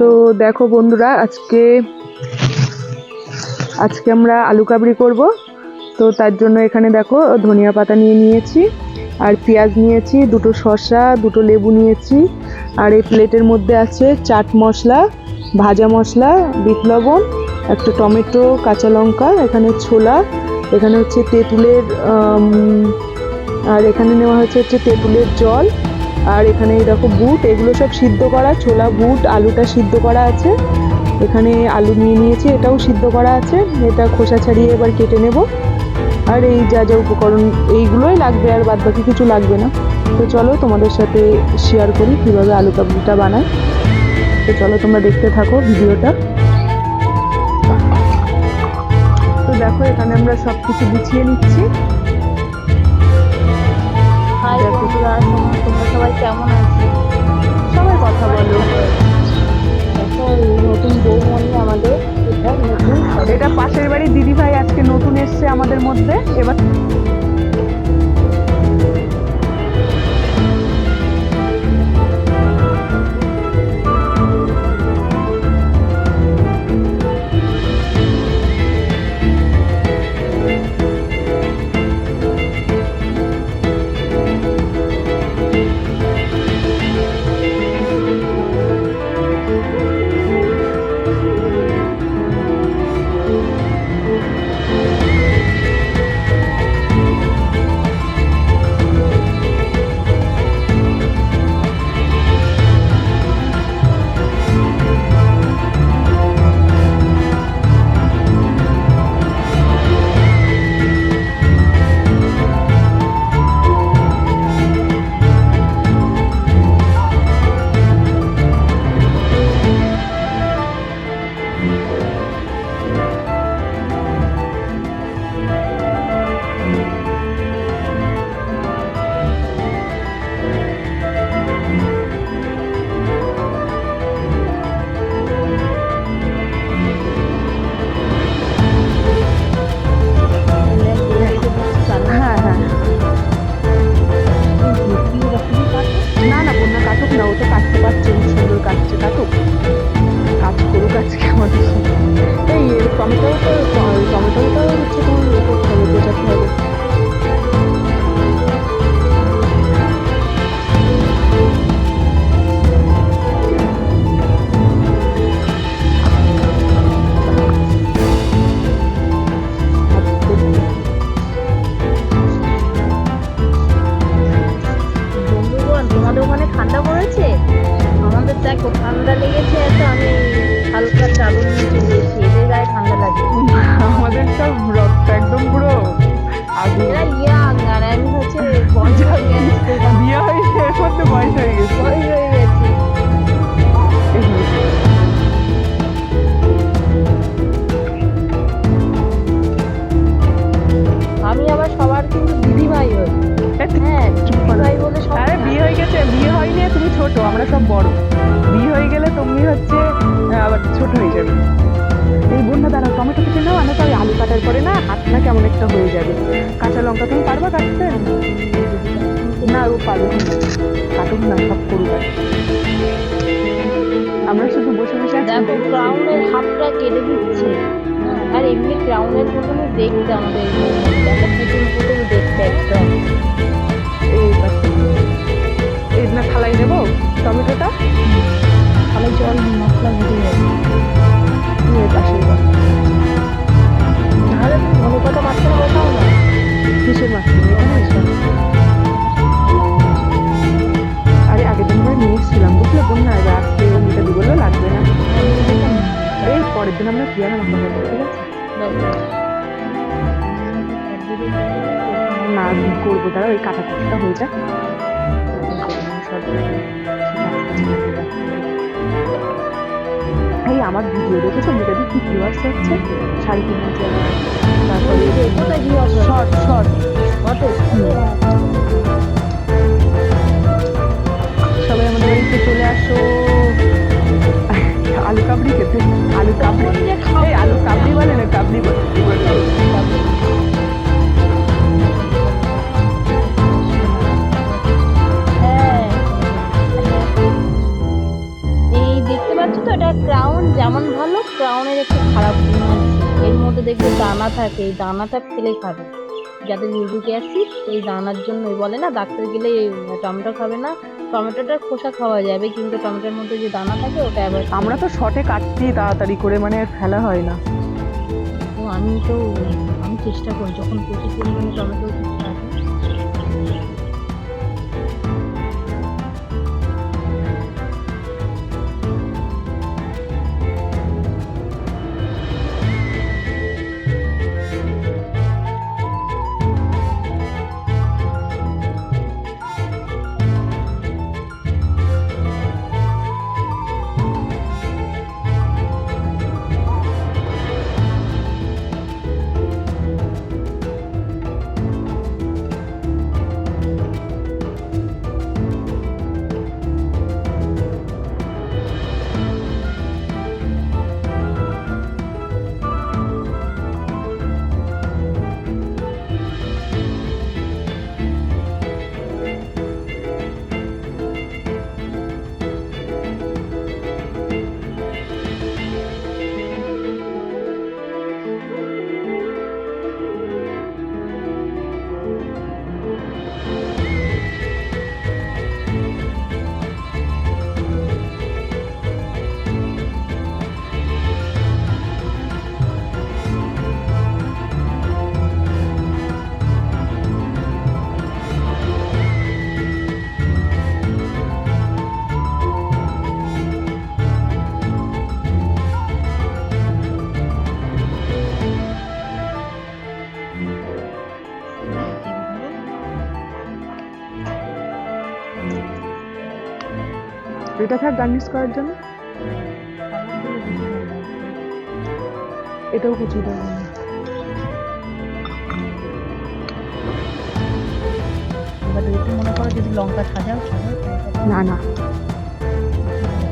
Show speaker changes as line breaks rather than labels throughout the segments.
তো দেখো বন্ধুরা, আজকে আজকে আমরা আলু কাবড়ি করব। তো তার জন্য এখানে দেখো ধনিয়া পাতা নিয়ে নিয়েছি, আর পেঁয়াজ নিয়েছি, দুটো শসা, দুটো লেবু নিয়েছি, আর এই প্লেটের মধ্যে আছে চাট মশলা, ভাজা মশলা, বিট লবণ, একটা টমেটো, কাঁচা লঙ্কা, এখানে ছোলা, এখানে হচ্ছে তেঁতুলের আর এখানে নেওয়া হয়েছে হচ্ছে তেঁতুলের জল আর এখানে দেখো বুট, এগুলো সব সিদ্ধ করা, ছোলা বুট, আলুটা সিদ্ধ করা আছে। এখানে আলু নিয়ে নিয়েছি, এটাও সিদ্ধ করা আছে। এটা খোসা ছাড়িয়ে এবার কেটে নেব। আর এই যা যা উপকরণ, এইগুলোই লাগবে, আর বাদ বাকি কিছু লাগবে না। তো চলো তোমাদের সাথে শেয়ার করি কীভাবে আলু কাবলিটা বানাই। তো চলো তোমরা দেখতে থাকো ভিডিওটা। তো দেখো, এখানে আমরা সব কিছু গুছিয়ে নিচ্ছি।
বন্ধুরা তোমরা সবাই কেমন আছো?
সবাই কথা বলো।
নতুন বৌমণি আমাদের, এটা নতুন।
এটা পাশের বাড়ি দিদিভাই আজকে নতুন এসছে আমাদের মধ্যে। এবার না ও পারবে না কাটুক না সব করুক আমরা শুধু বসে বসে
দেখো। ক্রাউনের হাফটা কেটে দিচ্ছে। আর এমনি ক্রাউনের মতনই দেখতে আমাদের দেখতে একদম
এই না থালায় নেব? টমেটোটা?
তাহলে জল মশলা ভরে যাবে
নিয়ে পাশে।
ধনে পাতা মাঝখানে বসাও না।
আমরা পেয়ারা মাখা করব ঠিক আছে? না। করব? দাঁড়া ওই কাটা কুচটা হয়ে যাক। এই আমার ভিডিও দেখেছ? মিটাদি কি ভিউয়ার্স হচ্ছে শাড়ি কিনেছে তারপরে
কোথায় কি
শর্ট শর্ট সবাই আমাদের বাড়িতে চলে আসো। কাবড়ি খেতে। আলু কাবড়ি এই আলু কাবড়ি বলে না কাবড়ি বলে।
হ্যাঁ। তো, এটা যেমন ভালো ক্রাউনের একটু খারাপ। এর মধ্যে দেখবে দানা থাকে, এই দানাটা ফেলে খাবে। যাদের ইউরিক অ্যাসিড এই দানার জন্যই বলে না ডাক্তার গেলে টমেটো খাবে না। টমেটোটার খোসা খাওয়া যাবে কিন্তু টমেটোর মধ্যে যে দানা থাকে ওটা এবার
আমরা তো শর্টে কাটছি তাড়াতাড়ি করে মানে ফেলা হয় না।
তো আমি তো আমি চেষ্টা করি যখন প্রচুর পরিমাণে টমেটো
এটা থাক গার্নিশ করার জন্য। এটাও কুচি দেবো
এবার একটু মনে করো যদি লঙ্কা সাজাও
না না।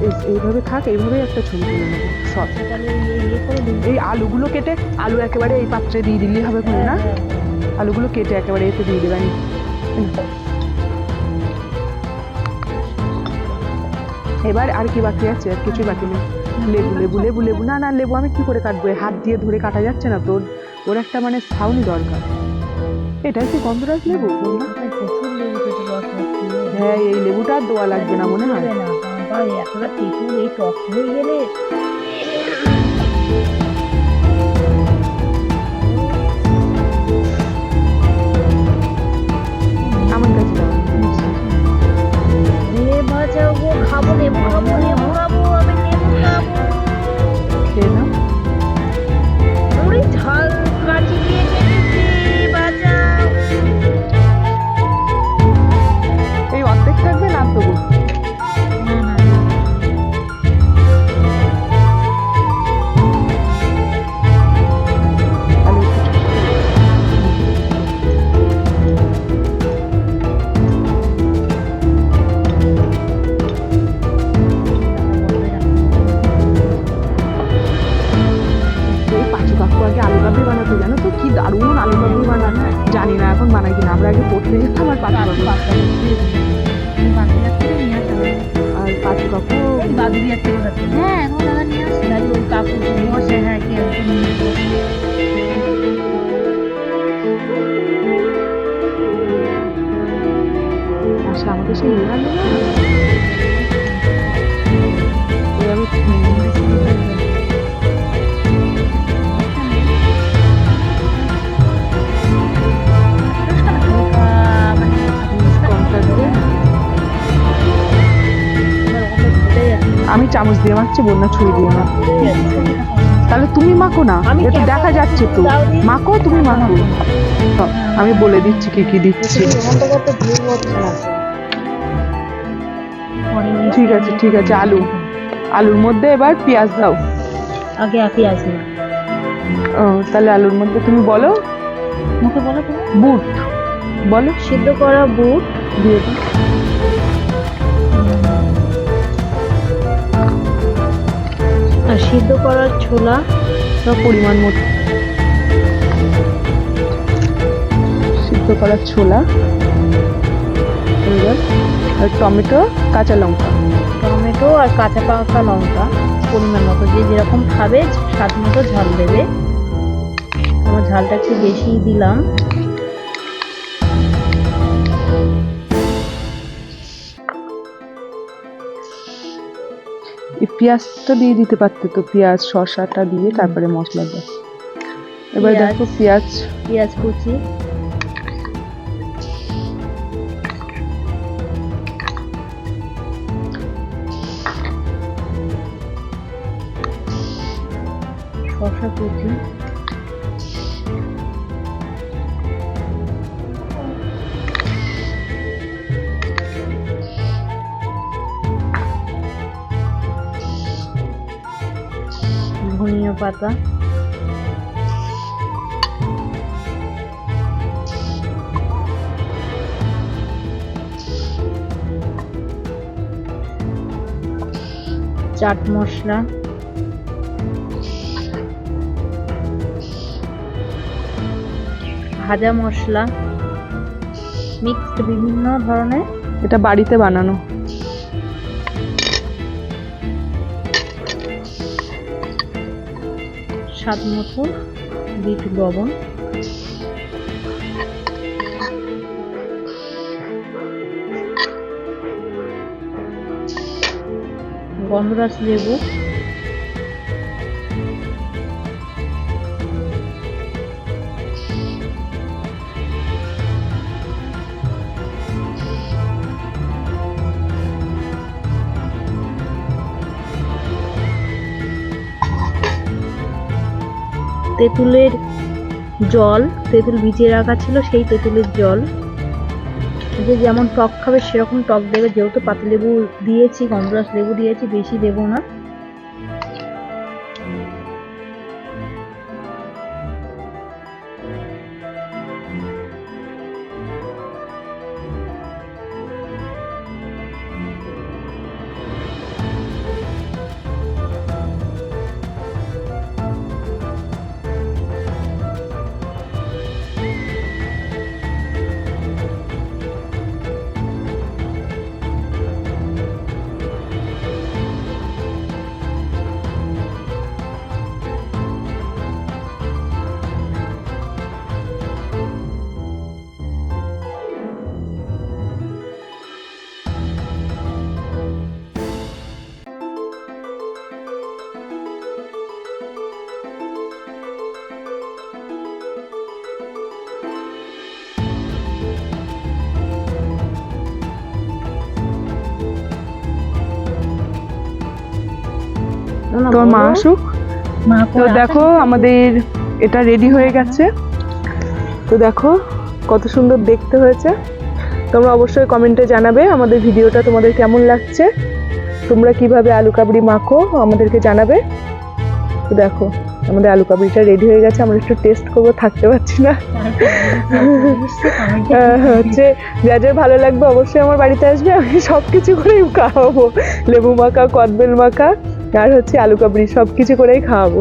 এই- এইভাবে থাক এইভাবেই একটা ছবি তুলে নেব
দিন
এই আলুগুলো কেটে আলু একেবারে এই পাত্রে দিয়ে দিলেই হবে না? আলুগুলো কেটে একেবারে এতে দিয়ে দেবেন এবার আর কি বাকি আছে? আর কিছুই বাকি নেই। লেবু লেবু লেবু লেবু। না না, লেবু আমি কি করে কাটবো? হাত দিয়ে ধরে কাটা যাচ্ছে না তোর। ওর একটা মানে ছাউনি দরকার। এটা কি গন্ধরাজ লেবু? হ্যাঁ এই লেবুটা আর দোয়া লাগবে না, মনে হয়।
এই টক হয়ে গেলে
কাকু
হ্যাঁ দাদা দাদি কাকু বসে হ্যাঁ কে একজন নিয়ে
আমাকে সেই চামচ দিয়ে মাখছি বন্যা ছুরি দিয়ে
যাচ্ছে
তাহলে তুমি মাখো না
আমি
এটা দেখা যাচ্ছে তো। মাখো তুমি মাখো। আমি বলে দিচ্ছি কি কি দিচ্ছি।
না
ঠিক আছে ঠিক আছে আলু। আলুর মধ্যে এবার পেঁয়াজ দাও।
আগে আসি
ও, তাহলে আলুর মধ্যে তুমি বলো।
মুখে বলো
বুট। বলো।
সিদ্ধ করা বুট।
দিয়ে দাও।
সিদ্ধ করার ছোলা
পরিমাণ মতো। সিদ্ধ করার ছোলা আর টমেটো, কাঁচা লঙ্কা।
টমেটো আর কাঁচা পাকা লঙ্কা পরিমাণ মতো। যে যেরকম খাবে, স্বাদ মতো ঝাল দেবে। আমার ঝালটা একটু বেশিই দিলাম।
পেঁয়াজটা দিয়ে দিতে পারতে তো পেঁয়াজ শশাটা দিয়ে তারপরে মশলা দাও এবার। দেখো পেঁয়াজ।
পেঁয়াজ কুচি। শশা কুচি। পাতা চাট মশলা ভাজা মশলা মিক্সড বিভিন্ন ধরনের?
এটা বাড়িতে বানানো।
স্বাদ মতো বিট লবণ। গন্ধরাজ লেবু। তেঁতুলের জল, তেঁতুল ভিজিয়ে রাখা ছিল সেই তেঁতুলের জল। যে যেমন টক খাবে সেরকম টক দেবে। যেহেতু পাতিলেবু দিয়েছি গন্ধরাজ লেবু দিয়েছি, বেশি দেবো না।
তোমার মা আসুক। তো দেখো আমাদের এটা রেডি হয়ে গেছে। তো দেখো কত সুন্দর দেখতে হয়েছে। তোমরা অবশ্যই কমেন্টে জানাবে আমাদের ভিডিওটা তোমাদের কেমন লাগছে। তোমরা কীভাবে আলু কাবড়ি মাখো আমাদেরকে জানাবে। তো দেখো আমাদের আলু কাবড়িটা রেডি হয়ে গেছে। আমরা একটু টেস্ট করব থাকতে পারছি না। হচ্ছে যা যা ভালো লাগবে অবশ্যই আমার বাড়িতে আসবে। আমি সব কিছু করেই খাওয়াবো। লেবু মাখা কদবেল মাখা। আর হচ্ছে আলু কাবড়ি সব কিছু করেই খাওয়াবো।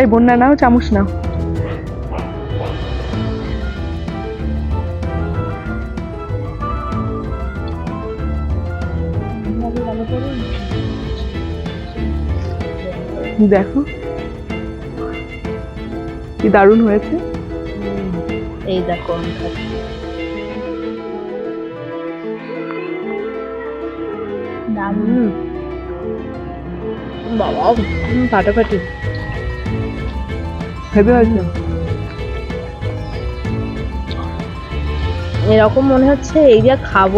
এই বন্যা নাও, চামচ নাও। দেখো, কি দারুণ হয়েছে।
এই দেখো, আমি বাবা ফাটাফাটি।
হেভি হয়েছে?
এরকম মনে হচ্ছে এই যা খাব।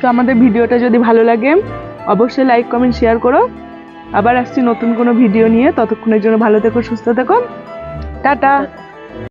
তো আমাদের ভিডিওটা যদি ভালো লাগে অবশ্যই লাইক কমেন্ট শেয়ার করো। আবার আসছি নতুন কোনো ভিডিও নিয়ে। ততক্ষণের জন্য ভালো থেকো, সুস্থ থেকো। টাটা!